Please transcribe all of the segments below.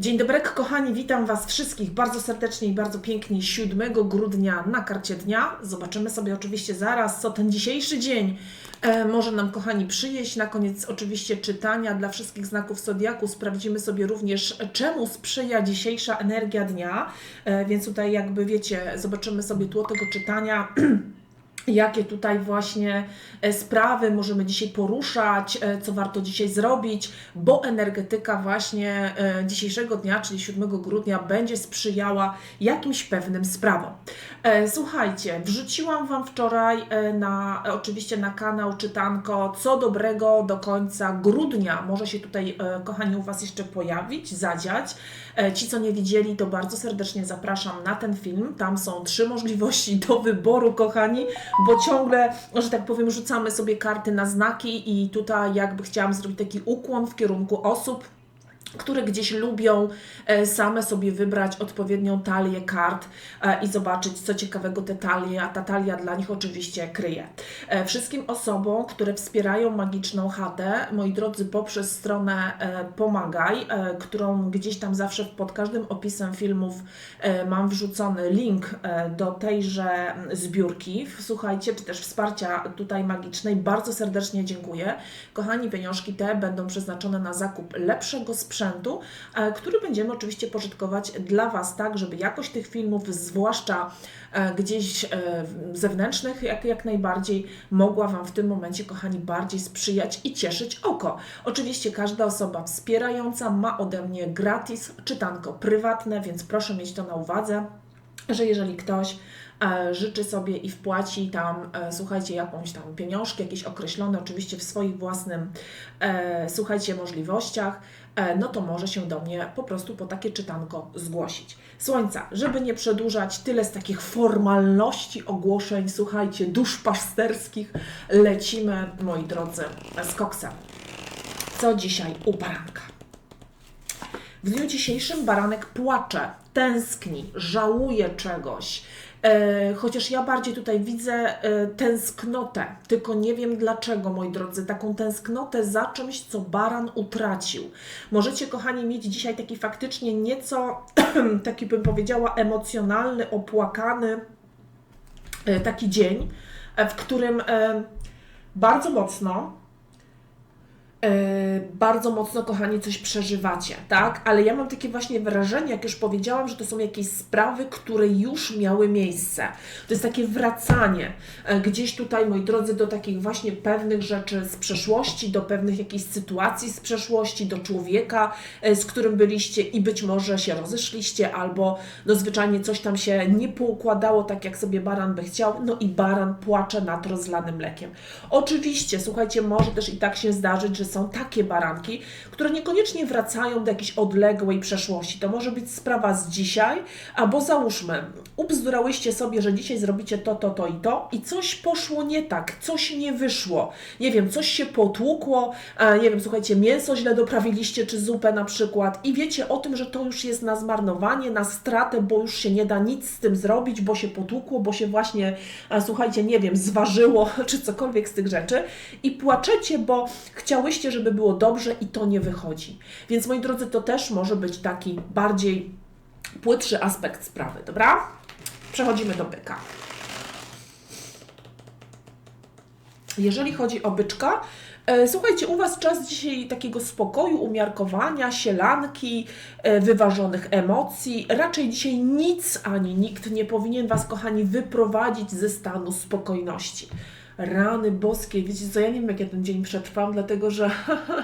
Dzień dobry, kochani, witam Was wszystkich bardzo serdecznie i bardzo pięknie 7 grudnia na karcie dnia. Zobaczymy sobie oczywiście zaraz, co ten dzisiejszy dzień e, może nam, kochani, przyjeść. Na koniec oczywiście czytania dla wszystkich znaków Zodiaku. Sprawdzimy sobie również, czemu sprzyja dzisiejsza energia dnia. E, więc tutaj jakby wiecie, zobaczymy sobie tło tego czytania. jakie tutaj właśnie e, sprawy możemy dzisiaj poruszać, e, co warto dzisiaj zrobić, bo energetyka właśnie e, dzisiejszego dnia, czyli 7 grudnia, będzie sprzyjała jakimś pewnym sprawom. Słuchajcie, wrzuciłam Wam wczoraj na, oczywiście na kanał czytanko, co dobrego do końca grudnia może się tutaj, kochani, u Was jeszcze pojawić, zadziać. Ci, co nie widzieli, to bardzo serdecznie zapraszam na ten film. Tam są trzy możliwości do wyboru, kochani bo ciągle, że tak powiem, rzucamy sobie karty na znaki i tutaj jakby chciałam zrobić taki ukłon w kierunku osób, które gdzieś lubią e, same sobie wybrać odpowiednią talię kart e, i zobaczyć, co ciekawego te talie, a ta talia dla nich oczywiście kryje. E, wszystkim osobom, które wspierają magiczną chatę, moi drodzy, poprzez stronę Pomagaj, którą gdzieś tam zawsze pod każdym opisem filmów mam wrzucony link do tejże zbiórki, słuchajcie, czy też wsparcia tutaj magicznej, bardzo serdecznie dziękuję. Kochani, pieniążki te będą przeznaczone na zakup lepszego sprzętu, sprzętu, e, który będziemy oczywiście pożytkować dla Was, tak, żeby jakość tych filmów, zwłaszcza e, gdzieś e, zewnętrznych, jak, jak najbardziej mogła Wam w tym momencie, kochani, bardziej sprzyjać i cieszyć oko. Oczywiście każda osoba wspierająca ma ode mnie gratis czytanko prywatne, więc proszę mieć to na uwadze, że jeżeli ktoś życzy sobie i wpłaci tam, słuchajcie, jakąś tam pieniążki, jakieś określone, oczywiście w swoich własnym, słuchajcie, możliwościach, no to może się do mnie po prostu po takie czytanko zgłosić. Słońca, żeby nie przedłużać, tyle z takich formalności, ogłoszeń, słuchajcie, duszpasterskich, lecimy, moi drodzy, z koksem. Co dzisiaj u baranka? W dniu dzisiejszym baranek płacze, tęskni, żałuje czegoś, E, chociaż ja bardziej tutaj widzę e, tęsknotę, tylko nie wiem dlaczego, moi drodzy, taką tęsknotę za czymś, co baran utracił. Możecie, kochani, mieć dzisiaj taki faktycznie nieco, taki bym powiedziała, emocjonalny, opłakany e, taki dzień, w którym bardzo mocno E, bardzo mocno, kochani, coś przeżywacie, tak? Ale ja mam takie właśnie wrażenie, jak już powiedziałam, że to są jakieś sprawy, które już miały miejsce. To jest takie wracanie e, gdzieś tutaj, moi drodzy, do takich właśnie pewnych rzeczy z przeszłości, do pewnych jakichś sytuacji z przeszłości, do człowieka, e, z którym byliście i być może się rozeszliście, albo no zwyczajnie coś tam się nie poukładało tak, jak sobie baran by chciał, no i baran płacze nad rozlanym mlekiem. Oczywiście, słuchajcie, może też i tak się zdarzyć, że są takie baranki, które niekoniecznie wracają do jakiejś odległej przeszłości. To może być sprawa z dzisiaj, albo załóżmy, ubzdurałyście sobie, że dzisiaj zrobicie to, to, to i to i coś poszło nie tak, coś nie wyszło. Nie wiem, coś się potłukło, nie wiem, słuchajcie, mięso źle doprawiliście, czy zupę na przykład i wiecie o tym, że to już jest na zmarnowanie, na stratę, bo już się nie da nic z tym zrobić, bo się potłukło, bo się właśnie, słuchajcie, nie wiem, zważyło, czy cokolwiek z tych rzeczy i płaczecie, bo chciałyście chcielibyście, żeby było dobrze i to nie wychodzi. Więc moi drodzy, to też może być taki bardziej płytszy aspekt sprawy, dobra? Przechodzimy do byka. Jeżeli chodzi o byczka, e, Słuchajcie, u Was czas dzisiaj takiego spokoju, umiarkowania, sielanki, e, wyważonych emocji. Raczej dzisiaj nic ani nikt nie powinien Was, kochani, wyprowadzić ze stanu spokojności rany boskie, wiecie co, ja nie wiem jak ja ten dzień przetrwam, dlatego że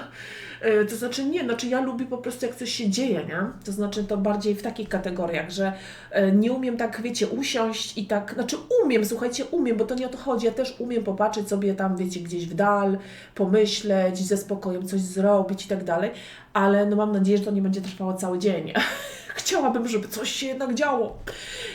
e, to znaczy nie, znaczy ja lubię po prostu jak coś się dzieje, nie? To znaczy to bardziej w takich kategoriach, że e, nie umiem tak, wiecie, usiąść i tak, znaczy umiem, słuchajcie, umiem, bo to nie o to chodzi, ja też umiem popatrzeć sobie tam, wiecie, gdzieś w dal, pomyśleć, ze spokojem coś zrobić i tak dalej, ale no mam nadzieję, że to nie będzie trwało cały dzień. Chciałabym, żeby coś się jednak działo.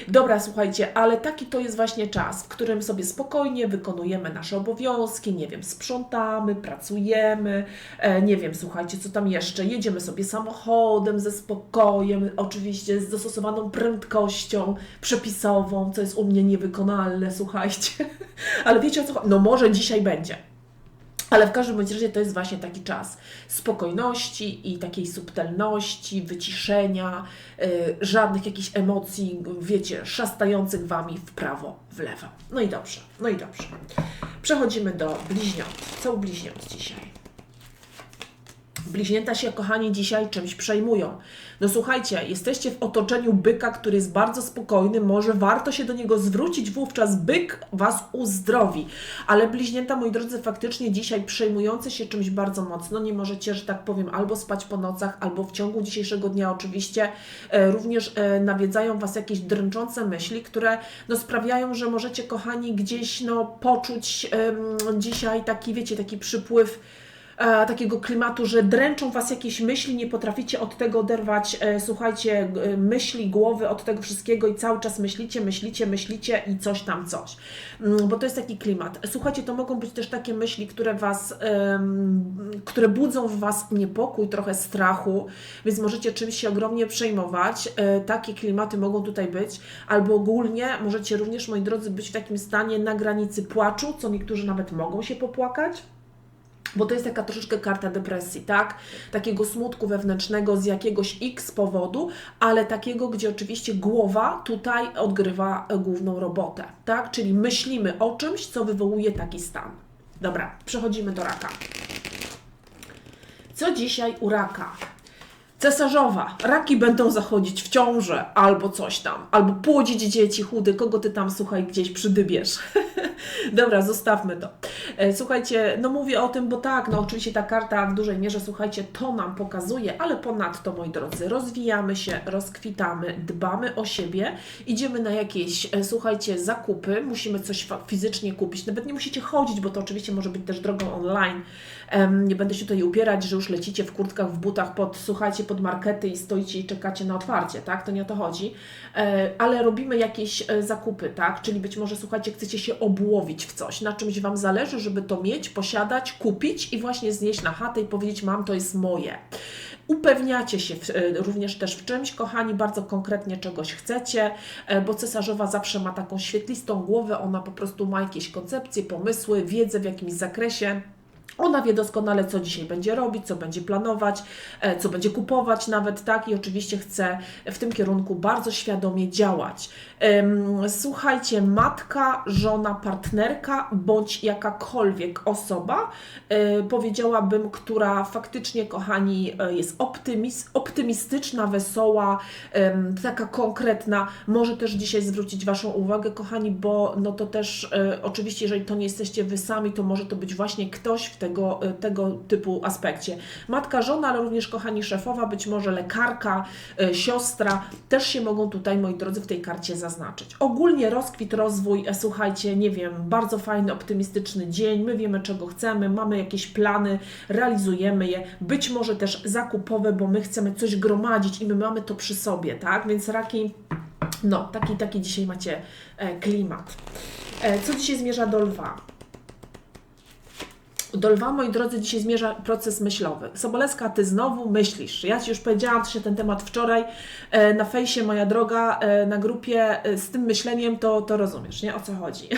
Dobra, słuchajcie, ale taki to jest właśnie czas, w którym sobie spokojnie wykonujemy nasze obowiązki, nie wiem, sprzątamy, pracujemy, e, nie wiem, słuchajcie, co tam jeszcze, jedziemy sobie samochodem ze spokojem, oczywiście z dostosowaną prędkością przepisową, co jest u mnie niewykonalne, słuchajcie, ale wiecie o co? No może dzisiaj będzie Ale w każdym bądź razie to jest właśnie taki czas spokojności i takiej subtelności, wyciszenia, y, żadnych jakichś emocji, wiecie, szastających Wami w prawo, w lewo. No i dobrze, no i dobrze. Przechodzimy do bliźniąt. Co u bliźniąt dzisiaj? Bliźnięta się, kochani, dzisiaj czymś przejmują. No słuchajcie, jesteście w otoczeniu byka, który jest bardzo spokojny, może warto się do niego zwrócić, wówczas byk Was uzdrowi. Ale bliźnięta, moi drodzy, faktycznie dzisiaj przejmujące się czymś bardzo mocno, nie możecie, że tak powiem, albo spać po nocach, albo w ciągu dzisiejszego dnia oczywiście e, również e, nawiedzają Was jakieś dręczące myśli, które no, sprawiają, że możecie, kochani, gdzieś no, poczuć em, dzisiaj taki, wiecie, taki przypływ e, takiego klimatu, że dręczą Was jakieś myśli, nie potraficie od tego oderwać, e, słuchajcie, e, myśli, głowy od tego wszystkiego i cały czas myślicie, myślicie, myślicie i coś tam, coś. Mm, Bo to jest taki klimat. Słuchajcie, to mogą być też takie myśli, które Was, które budzą w Was niepokój, trochę strachu, więc możecie czymś się ogromnie przejmować. Takie klimaty mogą tutaj być, albo ogólnie możecie również, moi drodzy, być w takim stanie na granicy płaczu, co niektórzy nawet mogą się popłakać. Bo to jest taka troszeczkę karta depresji, tak? Takiego smutku wewnętrznego z jakiegoś X powodu, ale takiego, gdzie oczywiście głowa tutaj odgrywa główną robotę, tak? Czyli myślimy o czymś, co wywołuje taki stan. Dobra, przechodzimy do raka. Co dzisiaj u raka? Cesarzowa. Raki będą zachodzić w ciążę, albo coś tam, albo płodzić dzieci chudy, kogo ty tam, słuchaj, gdzieś przydybiesz. Dobra, zostawmy to. E, Słuchajcie, no mówię o tym, bo tak, no oczywiście ta karta w dużej mierze, słuchajcie, to nam pokazuje, ale ponadto, moi drodzy, rozwijamy się, rozkwitamy, dbamy o siebie, idziemy na jakieś, e, słuchajcie, zakupy, musimy coś fizycznie kupić, nawet nie musicie chodzić, bo to oczywiście może być też drogą online. Nie będę się tutaj upierać, że już lecicie w kurtkach, w butach pod, słuchajcie, pod markety i stoicie i czekacie na otwarcie, tak? To nie o to chodzi. E, ale robimy jakieś e, zakupy, tak? Czyli być może, słuchajcie, chcecie się obłowić w coś, na czymś Wam zależy, żeby to mieć, posiadać, kupić i właśnie znieść na chatę i powiedzieć, mam, to jest moje. Upewniacie się w, e, również też w czymś, kochani, bardzo konkretnie czegoś chcecie, bo cesarzowa zawsze ma taką świetlistą głowę, ona po prostu ma jakieś koncepcje, pomysły, wiedzę w jakimś zakresie. Ona wie doskonale, co dzisiaj będzie robić, co będzie planować, e, co będzie kupować nawet, tak? I oczywiście chce w tym kierunku bardzo świadomie działać. Słuchajcie, matka, żona, partnerka bądź jakakolwiek osoba, e, powiedziałabym, która faktycznie, kochani, e, jest optymis, optymistyczna, wesoła, taka konkretna, może też dzisiaj zwrócić Waszą uwagę, kochani, bo no to też oczywiście, jeżeli to nie jesteście Wy sami, to może to być właśnie ktoś w tego, e, tego typu aspekcie. Matka, żona, ale również, kochani, szefowa, być może lekarka, e, siostra, też się mogą tutaj, moi drodzy, w tej karcie zaznaczyć. Ogólnie rozkwit, rozwój, e, słuchajcie, nie wiem, bardzo fajny, optymistyczny dzień, my wiemy, czego chcemy, mamy jakieś plany, realizujemy je, być może też zakupowe, bo my chcemy coś gromadzić i my mamy to przy sobie, tak? Więc raki, no, taki, taki dzisiaj macie e, klimat. E, co dzisiaj zmierza do lwa? Do lwa, moi drodzy, dzisiaj zmierza proces myślowy. Sobolewska, ty znowu myślisz. Ja Ci już powiedziałam się ten temat wczoraj e, na fejsie, moja droga, e, na grupie e, z tym myśleniem, to, to rozumiesz, nie? O co chodzi.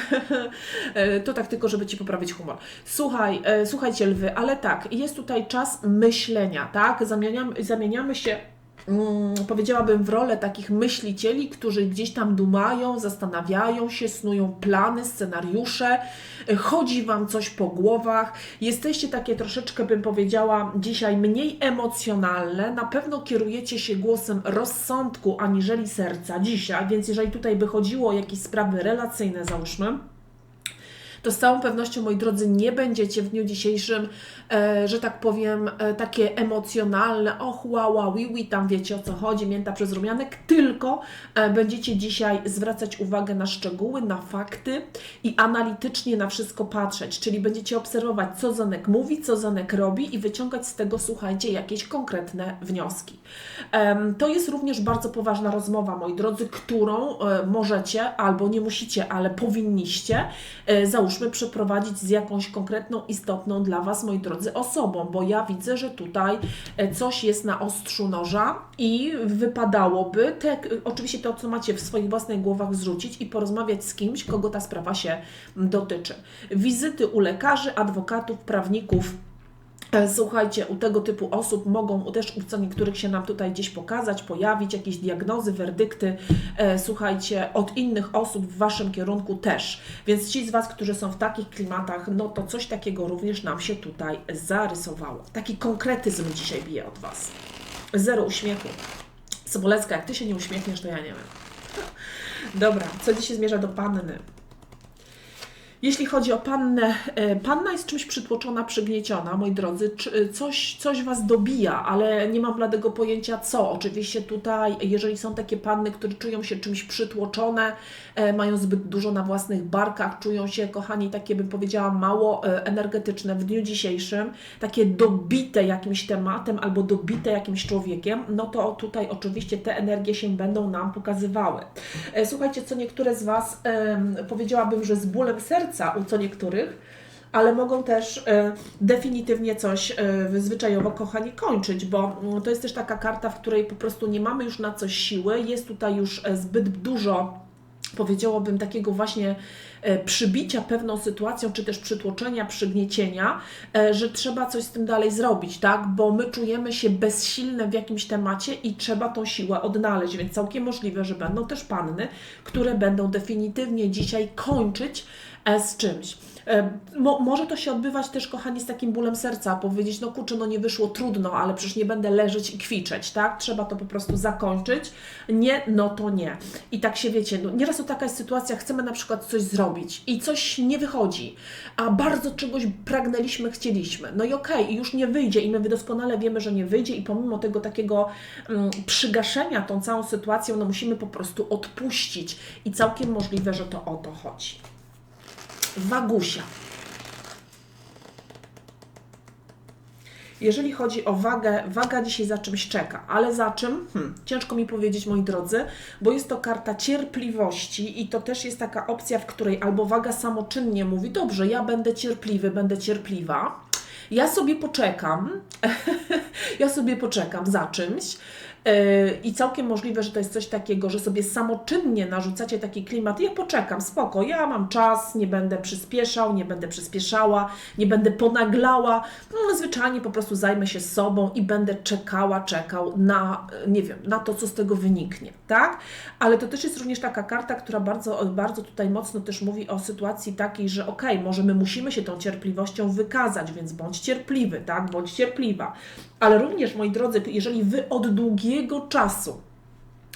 To tak tylko, żeby Ci poprawić humor. Słuchaj, słuchajcie lwy, ale tak, jest tutaj czas myślenia, tak? Zamieniamy, zamieniamy się mm, powiedziałabym, w rolę takich myślicieli, którzy gdzieś tam dumają, zastanawiają się, snują plany, scenariusze, y, chodzi Wam coś po głowach, jesteście takie troszeczkę, bym powiedziała, dzisiaj mniej emocjonalne, na pewno kierujecie się głosem rozsądku aniżeli serca dzisiaj, więc jeżeli tutaj by chodziło o jakieś sprawy relacyjne, załóżmy, to z całą pewnością, moi drodzy, nie będziecie w dniu dzisiejszym, e, że tak powiem, e, takie emocjonalne, och, wow, wow, wi, tam wiecie o co chodzi, mięta przez rumianek, tylko e, będziecie dzisiaj zwracać uwagę na szczegóły, na fakty i analitycznie na wszystko patrzeć, czyli będziecie obserwować, co Zanek mówi, co Zanek robi i wyciągać z tego, słuchajcie, jakieś konkretne wnioski. Em, To jest również bardzo poważna rozmowa, moi drodzy, którą e, możecie albo nie musicie, ale powinniście, e, załóżmy, załóżmy przeprowadzić z jakąś konkretną, istotną dla Was, moi drodzy, osobą, bo ja widzę, że tutaj e, coś jest na ostrzu noża i wypadałoby, te, oczywiście to, co macie w swoich własnych głowach zrzucić i porozmawiać z kimś, kogo ta sprawa się dotyczy. Wizyty u lekarzy, adwokatów, prawników, Słuchajcie, u tego typu osób mogą też u co niektórych się nam tutaj gdzieś pokazać, pojawić jakieś diagnozy, werdykty, e, słuchajcie, od innych osób w Waszym kierunku też. Więc ci z Was, którzy są w takich klimatach, no to coś takiego również nam się tutaj zarysowało. Taki konkretyzm dzisiaj bije od Was. Zero uśmiechu. Sobolecka, jak Ty się nie uśmiechniesz, to ja nie wiem. Dobra, co dzisiaj zmierza do Panny? Jeśli chodzi o pannę, e, panna jest czymś przytłoczona, przygnieciona, moi drodzy. Czy- Coś, coś was dobija, ale nie mam bladego pojęcia co. Oczywiście tutaj, jeżeli są takie panny, które czują się czymś przytłoczone, e, mają zbyt dużo na własnych barkach, czują się, kochani, takie bym powiedziała, mało e, energetyczne w dniu dzisiejszym, takie dobite jakimś tematem albo dobite jakimś człowiekiem, no to tutaj oczywiście te energie się będą nam pokazywały. E, Słuchajcie, co niektóre z Was powiedziałabym, że z bólem serca u co niektórych, ale mogą też e, definitywnie coś e, zwyczajowo, kochani, kończyć, bo mm, to jest też taka karta, w której po prostu nie mamy już na coś siły, jest tutaj już e, zbyt dużo powiedziałabym, takiego właśnie przybicia pewną sytuacją, czy też przytłoczenia, przygniecienia, że trzeba coś z tym dalej zrobić, tak? Bo my czujemy się bezsilne w jakimś temacie i trzeba tą siłę odnaleźć, więc całkiem możliwe, że będą też panny, które będą definitywnie dzisiaj kończyć z czymś. E, Mo, może to się odbywać też, kochani, z takim bólem serca, powiedzieć, no kurczę, no nie wyszło, trudno, ale przecież nie będę leżeć i kwiczeć, tak? Trzeba to po prostu zakończyć. Nie, no to nie. I tak się wiecie, no nieraz to taka jest sytuacja, chcemy na przykład coś zrobić i coś nie wychodzi, a bardzo czegoś pragnęliśmy, chcieliśmy. No i okej, i już nie wyjdzie i my doskonale wiemy, że nie wyjdzie i pomimo tego takiego mm, przygaszenia tą całą sytuacją, no musimy po prostu odpuścić i całkiem możliwe, że to o to chodzi. Wagusia. Jeżeli chodzi o wagę, waga dzisiaj za czymś czeka, ale za czym? Hmm, ciężko mi powiedzieć, moi drodzy, bo jest to karta cierpliwości i to też jest taka opcja, w której albo waga samoczynnie mówi: Dobrze, ja będę cierpliwy, będę cierpliwa. Ja sobie poczekam, ja sobie poczekam za czymś. I całkiem możliwe, że to jest coś takiego, że sobie samoczynnie narzucacie taki klimat. Ja poczekam, spoko, ja mam czas, nie będę przyspieszał, nie będę przyspieszała, nie będę ponaglała. No, zwyczajnie po prostu zajmę się sobą i będę czekała, czekał na, nie wiem, na to, co z tego wyniknie, tak? Ale to też jest również taka karta, która bardzo, bardzo tutaj mocno też mówi o sytuacji takiej, że okej, może my musimy się tą cierpliwością wykazać, więc bądź cierpliwy, tak? Bądź cierpliwa. Ale również, moi drodzy, jeżeli wy od długiego czasu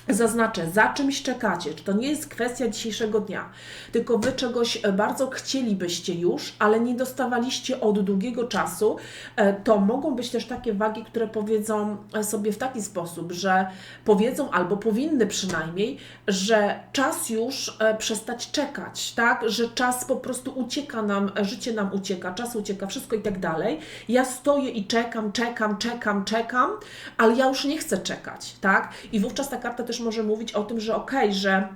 Zaznaczę, za czymś czekacie. Czy to nie jest kwestia dzisiejszego dnia, tylko wy czegoś e, bardzo chcielibyście już, ale nie dostawaliście od długiego czasu, e, to mogą być też takie wagi, które powiedzą e, sobie w taki sposób, że powiedzą albo powinny przynajmniej, że czas już przestać czekać, tak? Że czas po prostu ucieka nam, życie nam ucieka, czas ucieka, wszystko i tak dalej. Ja stoję i czekam, czekam, czekam, czekam, ale ja już nie chcę czekać, tak? I wówczas ta karta też może mówić o tym, że okej, że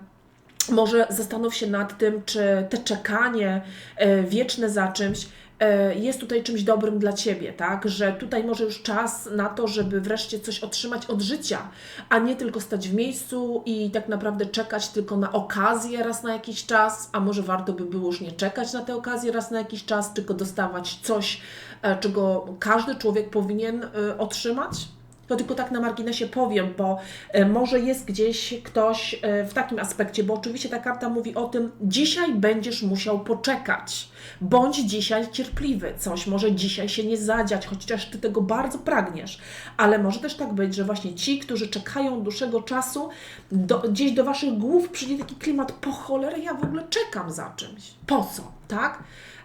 może zastanów się nad tym, czy te czekanie e, wieczne za czymś e, jest tutaj czymś dobrym dla Ciebie, tak? Że tutaj może już czas na to, żeby wreszcie coś otrzymać od życia, a nie tylko stać w miejscu i tak naprawdę czekać tylko na okazję raz na jakiś czas, a może warto by było już nie czekać na tę okazję raz na jakiś czas, tylko dostawać coś, e, czego każdy człowiek powinien otrzymać? To tylko tak na marginesie powiem, bo e, może jest gdzieś ktoś e, w takim aspekcie, bo oczywiście ta karta mówi o tym, dzisiaj będziesz musiał poczekać. Bądź dzisiaj cierpliwy. Coś może dzisiaj się nie zadziać, chociaż ty tego bardzo pragniesz. Ale może też tak być, że właśnie ci, którzy czekają dłuższego czasu, do, gdzieś do waszych głów przyjdzie taki klimat, po cholerę ja w ogóle czekam za czymś. Po co, tak?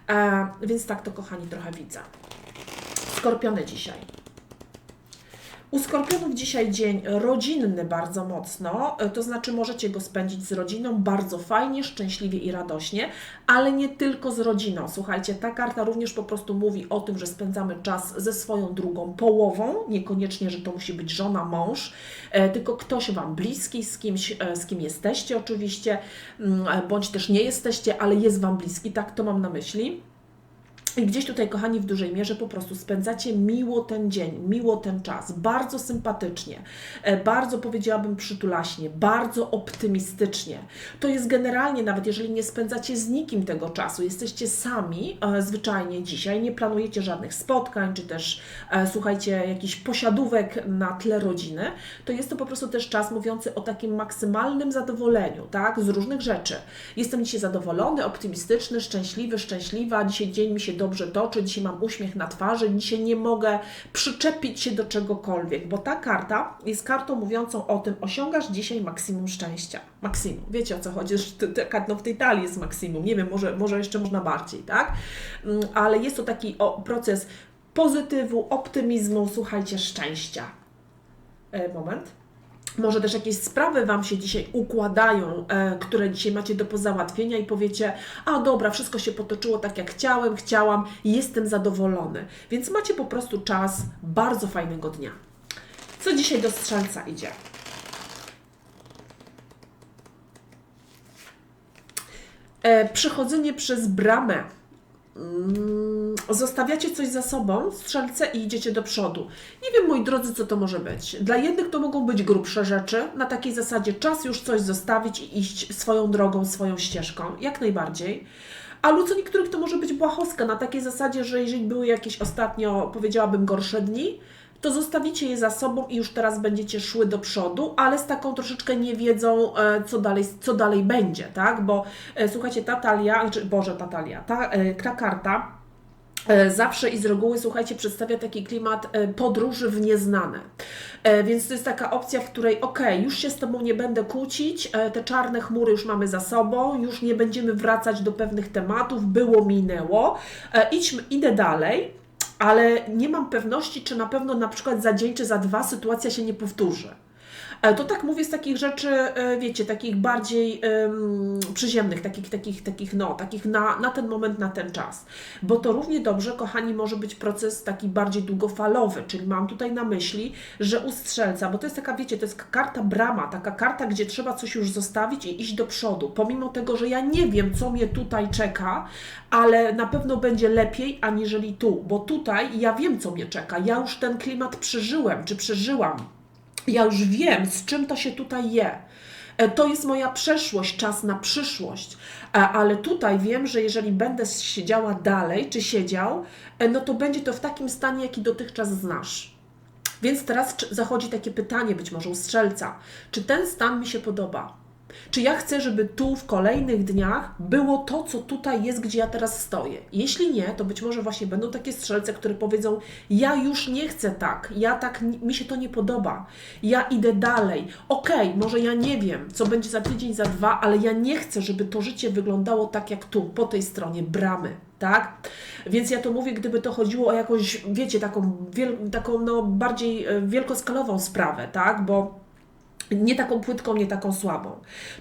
E, więc tak to, kochani, trochę widzę. Skorpiony dzisiaj. U skorpionów dzisiaj dzień rodzinny bardzo mocno, e, to znaczy możecie go spędzić z rodziną bardzo fajnie, szczęśliwie i radośnie, ale nie tylko z rodziną. Słuchajcie, ta karta również po prostu mówi o tym, że spędzamy czas ze swoją drugą połową, niekoniecznie, że to musi być żona, mąż, e, tylko ktoś Wam bliski, z kimś, e, z kim jesteście oczywiście, mm, bądź też nie jesteście, ale jest Wam bliski, tak to mam na myśli. I gdzieś tutaj, kochani, w dużej mierze po prostu spędzacie miło ten dzień, miło ten czas, bardzo sympatycznie, e, bardzo powiedziałabym przytulaśnie, bardzo optymistycznie. To jest generalnie, nawet jeżeli nie spędzacie z nikim tego czasu, jesteście sami e, zwyczajnie dzisiaj, nie planujecie żadnych spotkań, czy też e, słuchajcie, jakichś posiadówek na tle rodziny, to jest to po prostu też czas mówiący o takim maksymalnym zadowoleniu, tak, z różnych rzeczy. Jestem dzisiaj zadowolony, optymistyczny, szczęśliwy, szczęśliwa, dzisiaj dzień mi się dobrze toczy, dzisiaj mam uśmiech na twarzy, dzisiaj nie mogę przyczepić się do czegokolwiek, bo ta karta jest kartą mówiącą o tym, osiągasz dzisiaj maksimum szczęścia. Maksimum. Wiecie o co chodzi? No w tej talii jest maksimum. Nie wiem, może, może jeszcze można bardziej, tak? Mm, Ale jest to taki o, proces pozytywu, optymizmu, słuchajcie, szczęścia. E, moment. Może też jakieś sprawy Wam się dzisiaj układają, e, które dzisiaj macie do pozałatwienia i powiecie, a dobra, wszystko się potoczyło tak jak chciałem, chciałam, jestem zadowolony. Więc macie po prostu czas bardzo fajnego dnia. Co dzisiaj do strzelca idzie? E, przechodzenie przez bramę. Mm, Zostawiacie coś za sobą, strzelce i idziecie do przodu. Nie wiem, moi drodzy, co to może być. Dla jednych to mogą być grubsze rzeczy, na takiej zasadzie czas już coś zostawić i iść swoją drogą, swoją ścieżką, jak najbardziej. A u co niektórych to może być błahostka, na takiej zasadzie, że jeżeli były jakieś ostatnio, powiedziałabym, gorsze dni, to zostawicie je za sobą i już teraz będziecie szły do przodu, ale z taką troszeczkę niewiedzą, e, co dalej, co dalej będzie, tak? Bo e, słuchajcie, ta talia, znaczy, Boże, ta talia, ta, e, ta karta zawsze i z reguły, słuchajcie, przedstawia taki klimat podróży w nieznane. Więc to jest taka opcja, w której okej, już się z Tobą nie będę kłócić, te czarne chmury już mamy za sobą, już nie będziemy wracać do pewnych tematów, było, minęło, idźmy, idę dalej, ale nie mam pewności, czy na pewno na przykład za dzień czy za dwa sytuacja się nie powtórzy. To tak mówię z takich rzeczy, e, wiecie, takich bardziej em, przyziemnych, takich, takich, takich, no, takich na, na ten moment, na ten czas. Bo to równie dobrze, kochani, może być proces taki bardziej długofalowy, czyli mam tutaj na myśli, że u strzelca, bo to jest taka, wiecie, to jest karta brama, taka karta, gdzie trzeba coś już zostawić i iść do przodu. Pomimo tego, że ja nie wiem, co mnie tutaj czeka, ale na pewno będzie lepiej, aniżeli tu, bo tutaj ja wiem, co mnie czeka. Ja już ten klimat przeżyłem, czy przeżyłam. Ja już wiem, z czym to się tutaj je. E, To jest moja przeszłość, czas na przyszłość. E, Ale tutaj wiem, że jeżeli będę siedziała dalej, czy siedział, e, no to będzie to w takim stanie, jaki dotychczas znasz. Więc teraz zachodzi takie pytanie, być może u strzelca, czy ten stan mi się podoba? Czy ja chcę, żeby tu w kolejnych dniach było to, co tutaj jest, gdzie ja teraz stoję? Jeśli nie, to być może właśnie będą takie strzelce, które powiedzą: Ja już nie chcę tak, ja tak, mi się to nie podoba, ja idę dalej. Okej, może ja nie wiem, co będzie za tydzień, za dwa, ale ja nie chcę, żeby to życie wyglądało tak jak tu, po tej stronie bramy. Tak? Więc ja to mówię, gdyby to chodziło o jakąś, wiecie, taką, taką no, bardziej e, wielkoskalową sprawę, tak? Bo nie taką płytką, nie taką słabą.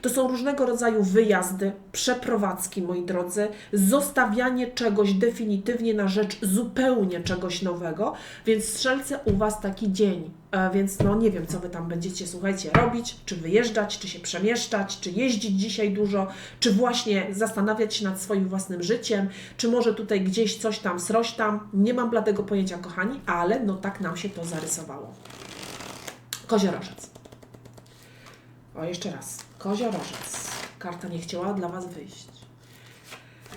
To są różnego rodzaju wyjazdy, przeprowadzki, moi drodzy, zostawianie czegoś definitywnie na rzecz zupełnie czegoś nowego, więc strzelce u Was taki dzień. E, Więc no nie wiem, co Wy tam będziecie, słuchajcie, robić, czy wyjeżdżać, czy się przemieszczać, czy jeździć dzisiaj dużo, czy właśnie zastanawiać się nad swoim własnym życiem, czy może tutaj gdzieś coś tam, sroś tam. Nie mam bladego pojęcia, kochani, ale no tak nam się to zarysowało. Koziorożec. O, jeszcze raz. Koziorożec. Karta nie chciała dla Was wyjść.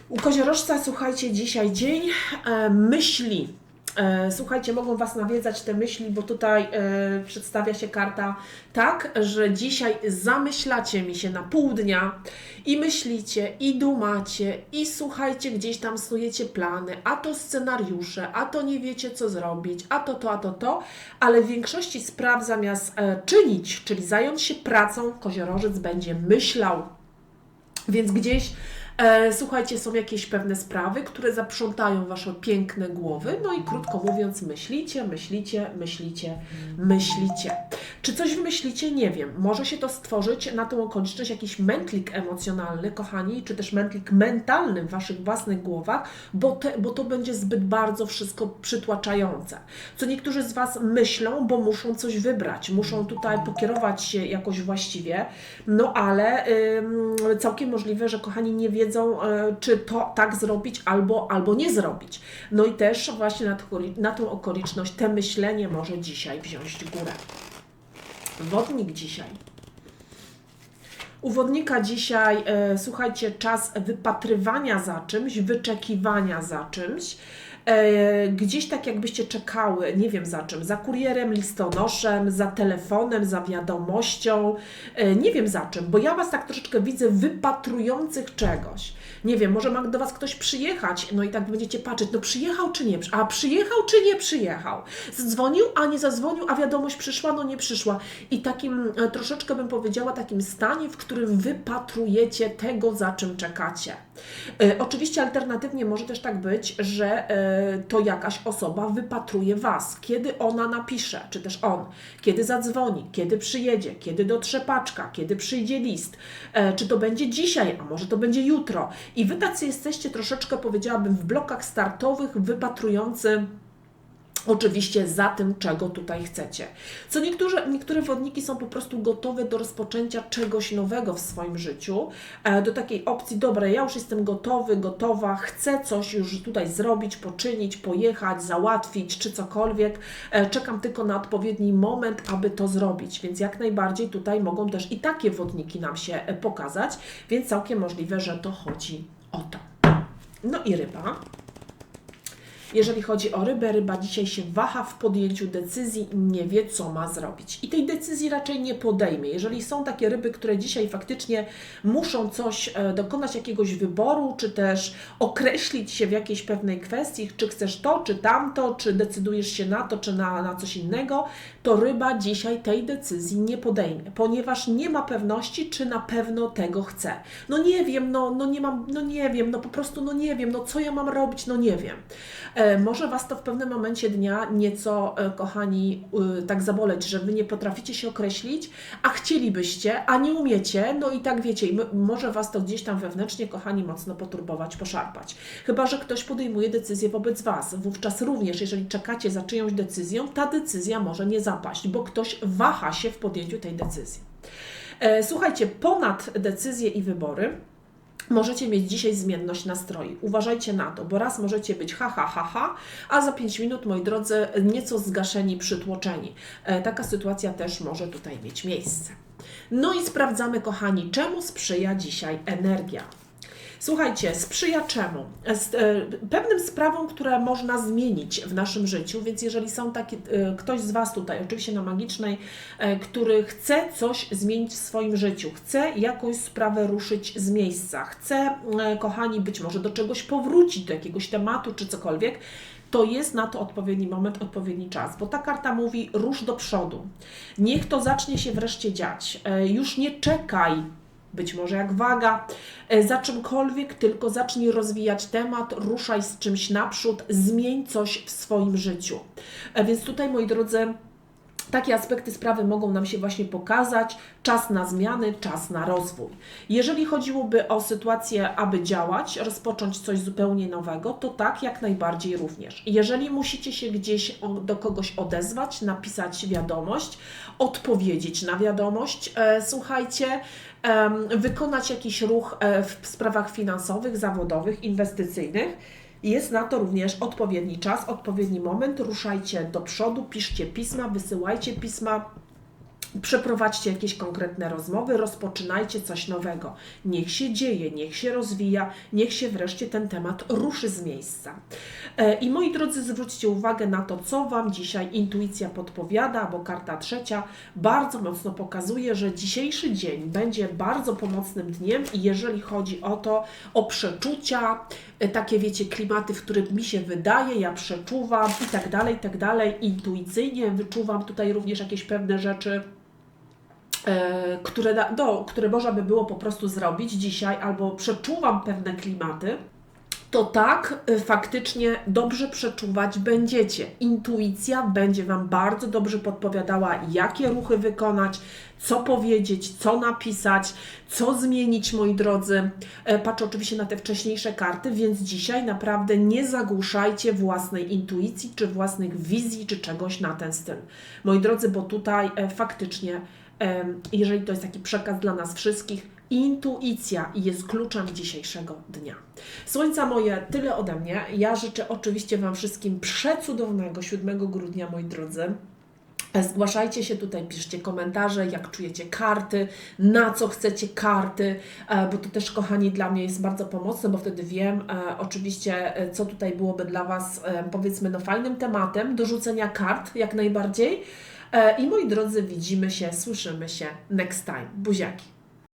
U koziorożca, słuchajcie, dzisiaj dzień e, myśli. E, słuchajcie, mogą Was nawiedzać te myśli, bo tutaj e, przedstawia się karta tak, że dzisiaj zamyślacie mi się na pół dnia i myślicie, i dumacie, i słuchajcie, gdzieś tam snujecie plany, a to scenariusze, a to nie wiecie, co zrobić, a to to, a to to, ale w większości spraw zamiast e, czynić, czyli zająć się pracą, koziorożec będzie myślał. Więc gdzieś E, słuchajcie, są jakieś pewne sprawy, które zaprzątają Wasze piękne głowy, no i krótko mówiąc, myślicie, myślicie, myślicie, myślicie. Czy coś wymyślicie? Nie wiem. Może się to stworzyć na tą okoliczność jakiś mętlik emocjonalny, kochani, czy też mętlik mentalny w Waszych własnych głowach, bo, te, bo to będzie zbyt bardzo wszystko przytłaczające. Co niektórzy z Was myślą, bo muszą coś wybrać, muszą tutaj pokierować się jakoś właściwie, no ale ym, całkiem możliwe, że kochani nie wiedzą, y, czy to tak zrobić albo, albo nie zrobić. No i też właśnie na, na tą okoliczność te myślenie może dzisiaj wziąć górę. Wodnik dzisiaj. U wodnika dzisiaj, e, słuchajcie, czas wypatrywania za czymś, wyczekiwania za czymś. E, gdzieś tak jakbyście czekały, nie wiem za czym, za kurierem, listonoszem, za telefonem, za wiadomością, e, nie wiem za czym, bo ja Was tak troszeczkę widzę wypatrujących czegoś. Nie wiem, może ma do Was ktoś przyjechać, no i tak będziecie patrzeć, no przyjechał czy nie, a przyjechał czy nie przyjechał. Zadzwonił, a nie zadzwonił, a wiadomość przyszła, no nie przyszła. I takim e, troszeczkę bym powiedziała, takim stanie, w którym wypatrujecie tego, za czym czekacie. E, oczywiście alternatywnie może też tak być, że e, to jakaś osoba wypatruje Was, kiedy ona napisze, czy też on, kiedy zadzwoni, kiedy przyjedzie, kiedy dotrze paczka, kiedy przyjdzie list, e, czy to będzie dzisiaj, a może to będzie jutro. I Wy tacy jesteście troszeczkę, powiedziałabym, w blokach startowych, wypatrujący Oczywiście za tym, czego tutaj chcecie. Co niektóre, niektóre wodniki są po prostu gotowe do rozpoczęcia czegoś nowego w swoim życiu, e, do takiej opcji, dobra, ja już jestem gotowy, gotowa, chcę coś już tutaj zrobić, poczynić, pojechać, załatwić, czy cokolwiek. E, czekam tylko na odpowiedni moment, aby to zrobić, więc jak najbardziej tutaj mogą też i takie wodniki nam się e, pokazać, więc całkiem możliwe, że to chodzi o to. No i ryba. Jeżeli chodzi o rybę, ryba dzisiaj się waha w podjęciu decyzji i nie wie, co ma zrobić. I tej decyzji raczej nie podejmie. Jeżeli są takie ryby, które dzisiaj faktycznie muszą coś, e, dokonać jakiegoś wyboru, czy też określić się w jakiejś pewnej kwestii, czy chcesz to, czy tamto, czy decydujesz się na to, czy na, na coś innego, to ryba dzisiaj tej decyzji nie podejmie, ponieważ nie ma pewności, czy na pewno tego chce. No nie wiem, no, no nie mam, no nie wiem, no po prostu, no nie wiem, no co ja mam robić, no nie wiem. E, może Was to w pewnym momencie dnia nieco, e, kochani, e, tak zaboleć, że Wy nie potraficie się określić, a chcielibyście, a nie umiecie, no i tak wiecie, może Was to gdzieś tam wewnętrznie, kochani, mocno poturbować, poszarpać. Chyba, że ktoś podejmuje decyzję wobec Was. Wówczas również, jeżeli czekacie za czyjąś decyzją, ta decyzja może nie zapaść, bo ktoś waha się w podjęciu tej decyzji. Słuchajcie, ponad decyzje i wybory, Możecie mieć dzisiaj zmienność nastroju. Uważajcie na to, bo raz możecie być ha, ha, ha, ha, a za 5 minut, moi drodzy, nieco zgaszeni, przytłoczeni. E, taka sytuacja też może tutaj mieć miejsce. No i sprawdzamy, kochani, czemu sprzyja dzisiaj energia. Słuchajcie, sprzyja czemu? E, pewnym sprawom, które można zmienić w naszym życiu, więc jeżeli są takie, e, ktoś z Was tutaj, oczywiście na magicznej, e, który chce coś zmienić w swoim życiu, chce jakąś sprawę ruszyć z miejsca, chce, kochani, być może do czegoś powrócić, do jakiegoś tematu czy cokolwiek, to jest na to odpowiedni moment, odpowiedni czas, bo ta karta mówi rusz do przodu. Niech to zacznie się wreszcie dziać. Już nie czekaj być może jak waga, e, za czymkolwiek, tylko zacznij rozwijać temat, ruszaj z czymś naprzód, zmień coś w swoim życiu. E, więc tutaj, moi drodzy, takie aspekty sprawy mogą nam się właśnie pokazać. Czas na zmiany, czas na rozwój. Jeżeli chodziłoby o sytuację, aby działać, rozpocząć coś zupełnie nowego, to tak, jak najbardziej również. Jeżeli musicie się gdzieś do kogoś odezwać, napisać wiadomość, odpowiedzieć na wiadomość, e, słuchajcie, wykonać jakiś ruch e, w sprawach finansowych, zawodowych, inwestycyjnych, jest na to również odpowiedni czas, odpowiedni moment. Ruszajcie do przodu, piszcie pisma, wysyłajcie pisma, Przeprowadźcie jakieś konkretne rozmowy, rozpoczynajcie coś nowego. Niech się dzieje, niech się rozwija, niech się wreszcie ten temat ruszy z miejsca. E, I moi drodzy, zwróćcie uwagę na to, co Wam dzisiaj intuicja podpowiada, bo karta trzecia bardzo mocno pokazuje, że dzisiejszy dzień będzie bardzo pomocnym dniem i jeżeli chodzi o to, o przeczucia, e, takie wiecie, klimaty, w których mi się wydaje, ja przeczuwam i tak dalej, i tak dalej, intuicyjnie wyczuwam tutaj również jakieś pewne rzeczy które, da, do, które można by było po prostu zrobić dzisiaj, albo przeczuwam pewne klimaty, to tak y, faktycznie dobrze przeczuwać będziecie. Intuicja będzie Wam bardzo dobrze podpowiadała, jakie ruchy wykonać, co powiedzieć, co napisać, co zmienić, moi drodzy. E, Patrzę oczywiście na te wcześniejsze karty, więc dzisiaj naprawdę nie zagłuszajcie własnej intuicji, czy własnych wizji, czy czegoś na ten styl. Moi drodzy, bo tutaj e, faktycznie, jeżeli to jest taki przekaz dla nas wszystkich, Intuicja jest kluczem dzisiejszego dnia. Słońca moje, tyle ode mnie. Ja życzę oczywiście Wam wszystkim przecudownego 7 grudnia, moi drodzy. Zgłaszajcie się tutaj, piszcie komentarze, jak czujecie karty, na co chcecie karty, e, bo to też, kochani, dla mnie jest bardzo pomocne, bo wtedy wiem e, oczywiście, e, co tutaj byłoby dla Was, e, powiedzmy, no fajnym tematem do rzucenia kart, jak najbardziej. E, I moi drodzy, widzimy się, słyszymy się next time. Buziaki.